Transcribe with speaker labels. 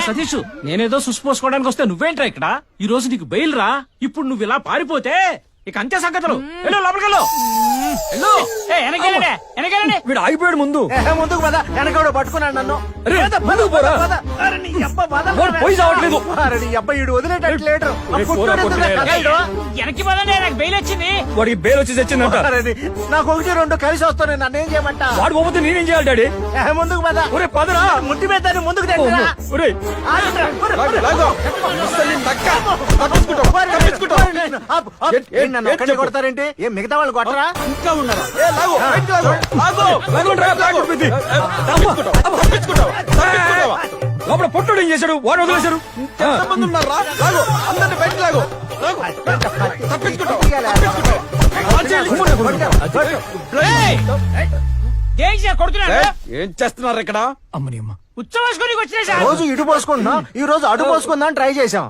Speaker 1: సతీష్ నేనేదో సుసిపోసుకోవడానికి వస్తే నువ్వేంట్రా ఇక్కడ? ఈ రోజు నీకు బయలురా రా. ఇప్పుడు నువ్వు ఇలా పారిపోతే ఇక అంతే సంగతులు. వెళ్ళు లోపలికెళ్ళు వెళ్ళు. ఏ, వెనకేనండి, వెనకేనండి.
Speaker 2: వీడు ఆగిపోయాడు ముందు.
Speaker 3: ముందుకు పద. వెనకడు పట్టుకున్నాడు నన్ను.
Speaker 2: అరే,
Speaker 3: పద, పద,
Speaker 2: ముందుకు
Speaker 3: పద,
Speaker 2: పోరా.
Speaker 3: పద. అరే, నీ అబ్బ పద,
Speaker 2: వాడు
Speaker 3: పద.
Speaker 2: పోయి చావట్లేదు.
Speaker 3: అరే, నీ అబ్బ ఈడు ఆ ఎందుకు?
Speaker 1: వెనక్కి పదండి నాకు బెయిల్ వచ్చింది.
Speaker 2: వాడికి బేల్ వచ్చి తెచ్చిందంట.
Speaker 3: అరే, నీ- నాకు ఒకటి రెండు కలిసి వస్తున్నాయి నన్ను ఏం చేయమంట?
Speaker 2: వాడు పోతే నేనేం చేయాలి డాడీ?
Speaker 3: ఏ, ముందుకు పద.
Speaker 2: ఒరే పదరా.
Speaker 3: ముట్టి మీద ముందుకు తెట్టురా.
Speaker 2: ఒరే.
Speaker 3: ఆగురా,
Speaker 2: లాగో. ఏంటి.
Speaker 3: కొడతారేంటి? ఏం మిగతా వాళ్ళు కొట్టరా? ఇంకా ఉన్నారా?
Speaker 2: లోపల పొట్టుడు ఏం చేశాడు వాడు
Speaker 1: కొడుతున్నాడు?
Speaker 2: ఏం చేస్తున్నారు ఇక్కడ? అమ్మని అమ్మ.
Speaker 1: ఉచ్చ వచ్చినా
Speaker 3: రోజు ఇటు పోసుకుంటున్నాం ఈ రోజు అటు పోసుకుందాం ట్రై చేసాం